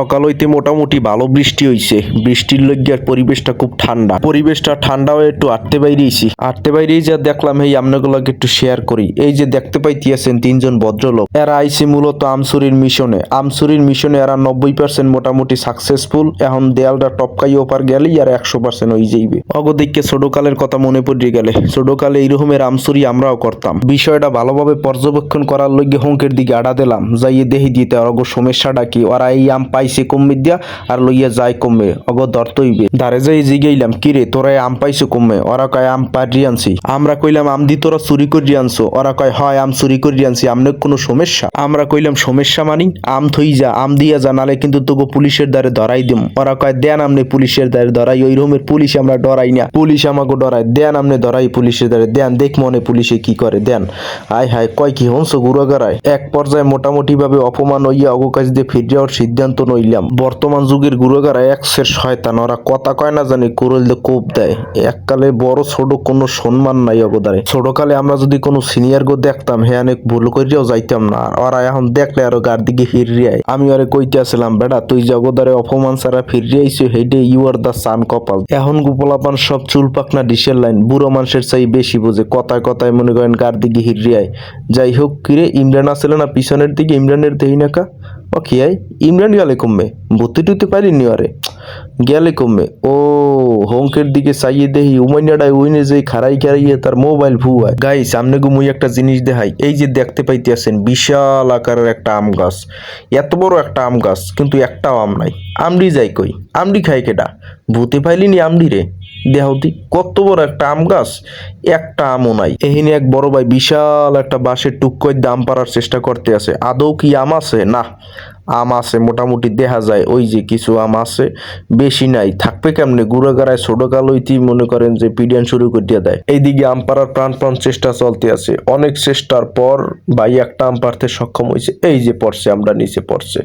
সকাল হইতে মোটামুটি ভালো বৃষ্টি হইছে। বৃষ্টির লজ্ঞার পরিবেশটা খুব ঠান্ডা। পরিবেশটা ঠান্ডা হয়ে একটু আটতে বাইরেছি আটতে বাইরেই যা দেখলাম এই আমনাগুলোকে একটু শেয়ার করি। এই যে দেখতে পাইতেছেন তিনজন ভদ্রলোক। এরা আইছে মূলত আমসুরির মিশনে। আমসুরির মিশনে এরা নব্বই পার্সেন্ট মোটামুটি সাকসেসফুল এখন দেয়ালটা টপকাই ওপার গেলেই আর একশো পার্সেন্ট হয়ে যাইবে। অগদিককে ছোটকালের কথা মনে পড়ে গেলে, ছোটকালে এইরকমের আমসুরি আমরাও করতাম। বিষয়টা ভালোভাবে পর্যবেক্ষণ করার লগে হুঙ্কের দিকে আড়া দিলাম, যাইয়ে দেহি দিতে অগ সমস্যাটা কি? ওরা এই আম পাইছে কমে দিয়া আর লইয়া যায় কমে অগ দরতইবে ধারে যাই জিগাইলাম কিরে তোরা আম পাইছে কমে ওরা কয় আম পাড়ি আনছি। আমরা কইলাম, আম দি তোরা চুরি করি আনছো। ওরা কয়, হয়, আম চুরি করি আনছি, আমনে কোনো সমস্যা। আমরা কইলাম, সমস্যা মানি, আম থই যা, আম দিয়া যা, নালে কিন্তু তোকে পুলিশের দ্বারে ধরাই দিম। ওরা কয় দেন আমনে পুলিশের দ্বারে ধরাই ওই রকমের পুলিশ আমরা ডরাই না। পুলিশ আমাকে ডরাই দেন আমনে ধরাই পুলিশের দ্বারে। দেন দেখ মনে পুলিশে কি করে দেন আয়, হায়, কয় কি হংস গুড়াগারায় এক পর্যায়ে মোটামুটি ভাবে অপমান হইয়া অবকাশ দিয়ে ফিরে যাওয়ার সিদ্ধান্ত নইলাম বর্তমান যুগের গুড়াগারা একসের শয়তান, ওরা কথা কয় না জানি কুরল কোপ দেয়। এককালে বড় ছোট কোনো সম্মান নাই অবদারে ছোটকালে আমরা যদি কোনো সিনিয়র গো দেখতাম, হে অনেক ভুল করিয়াও যাইতাম না। ওরা এখন দেখলে আরও গার দিকে ফিরিয়াই আমি ওরে কইতে আসলাম, বেটা, তুই জগদারে অপমান ছাড়া ফিরিয়াইছো হেডে ইউ আর দা সান কপাল। এখন গোপলাপান সব চুল পাকনা ডিশের লাইন, বুড়ো মানুষের চাই বেশি বোঝে, কথায় কথায় মনে করেন গার দিকে হিরিয়ায় যাই হোক, কিরে, ইমরান আসলে না পিছনের দিকে? ইমরানের দেই নাকা? ও ইমরান গেলে কমবে ভর্তি টুতে পারিনি আরে। গেলে কমবে। ও হোঙ্কের দিকে চাইয়ে দেহি উমাইনাডায় উইনে যে খারাই খারাইয়ে তার মোবাইল ভুয়ায় গাই সামনে গুমুই একটা জিনিস দেখাই। এই যে দেখতে পাইতেছেন, বিশাল আকারের একটা আম গাছ। এত বড় একটা আম গাছ, কিন্তু একটাও আম নাই। আমডি যাই কই? আমডি খাই কেডা? ভূতে পাইলিনি আমডি রে। দেহতি কত বড় একটা আম গাছ, একটা আমও নাই। এহিনে এক বড় ভাই বিশাল একটা বাঁশের টুককোয় দাম পাড়ার চেষ্টা করতে আছে। আদৌ কি আম আছে? না। আম আছে, মোটামুটি দেখা যায় ওই যে কিছু আম আছে, বেশি নাই। থাকবে কেমনে? গুড়াগাড়ায় ছোট কালইতি মনে করেন যে পিডিয়ান শুরু করিয়া দেয়। এইদিকে আম পাড়ার প্রাণ প্রাণ চেষ্টা চলতে আছে। অনেক চেষ্টার পর ভাই একটা আম পারতে সক্ষম হয়েছে এই যে পড়ছে আমরা নিচে পড়ছে।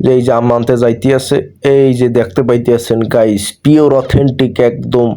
যে এই যে আম আনতে যাইতে আছে এই যে দেখতে পাইতে আছেন গাইস পিওর অথেন্টিক একদম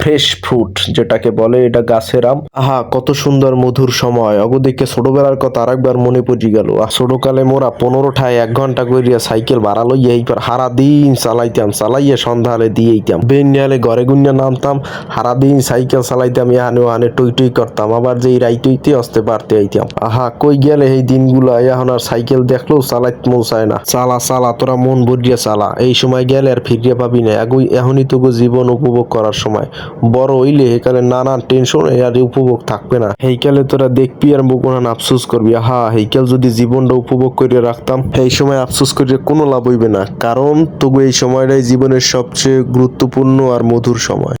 ফ্রেশ ফ্রুট যেটাকে বলে, এটা গাছের আম। আহা, কত সুন্দর মধুর সময়। অগদিকে ছোটবেলার কথা আরেকবার মনে পড়ি গেল। আর ছোটকালে মোরা পনেরোটায় এক ঘণ্টা করিয়া সাইকেল ভাড়া লইয়া এইবার হারা দিন চালাইতাম, চালাইয়া সন্ধ্যা হলে দিয়েইতাম। বেন নিয়ালে ঘরে গুন্যা নামতাম হারা দিন সাইকেল চালাইতাম, এহানে ওহানে টই টই করতাম, আবার যে রাইট হইতে আসতে পারতে আইতাম। আহা, কই গেলে এই দিনগুলো? এখন আর সাইকেল দেখলেও চালাইতে মন চায় না। চালা চালা, তোরা মন ভরিয়া চালা। এই সময় গেলে আর ফিরিয়া পাবি না। এগুই এখনই তোকে জীবন উপভোগ করার সময়। বড় হইলে একালে নানান টেনশন আর উপভোগ থাকবে না। হেইকালে তোরা দেখবি আর মুখোনান আফসুস করবি। হা হেইকাল যদি জীবনটা উপভোগ করে রাখতাম এই সময় আফসোস করে কোনো লাভ হইবে না, কারণ তবু এই সময়টাই জীবনের সবচেয়ে গুরুত্বপূর্ণ আর মধুর সময়।